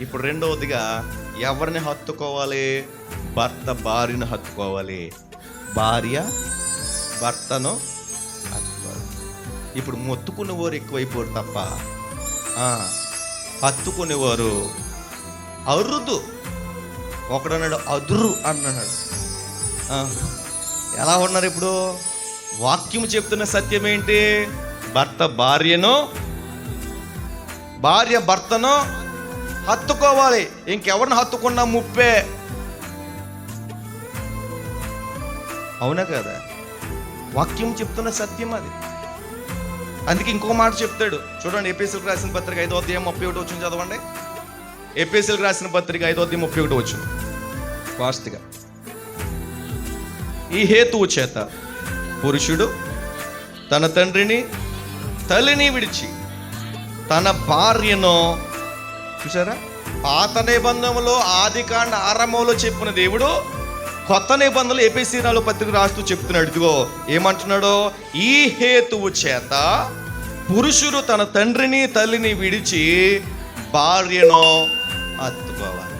ఇప్పుడు రెండవదిగా ఎవరిని హత్తుకోవాలి? భర్త భార్యను హత్తుకోవాలి. భార్య భర్తను హత్తుకోవాలి. ఇప్పుడు మొత్తుకునేవారు ఎక్కువైపోరు తప్ప హత్తుకునేవారు అరుదు. ఒకడన్నాడు అదురు అన్నాడు. ఎలా ఉన్నారు ఇప్పుడు? వాక్యం చెప్తున్న సత్యం ఏంటి? భర్త భార్యను భార్య భర్తను హత్తుకోవాలి. ఇంకెవరిని హత్తుకున్నా ముప్పే. అవునా కదా? వాక్యం చెప్తున్న సత్యం అది. అందుకే ఇంకో మాట చెప్తాడు. చూడండి ఏపీఎస్ఎల్కి రాసిన పత్రిక ఐదో అధ్యాయం ముప్పై ఒకటి వచ్చింది చదవండి. ఏపీఎస్ఎల్కి రాసిన పత్రిక ఐదో అధ్యాయం ముప్పై ఒకటి వచ్చింది ఫాస్ట్గా. ఈ హేతువు చేత పురుషుడు తన తండ్రిని తల్లిని విడిచి తన భార్యను చూసారా పాత నిబంధనలో ఆది కాండ ఆరంభంలో చెప్పిన దేవుడు కొత్త నిబంధనలు ఏపీసీ పత్రిక రాస్తూ చెప్తున్నాడు. ఇదిగో ఏమంటున్నాడో? ఈ హేతువు చేత పురుషుడు తన తండ్రిని తల్లిని విడిచి భార్యను అత్తుకోవాలి.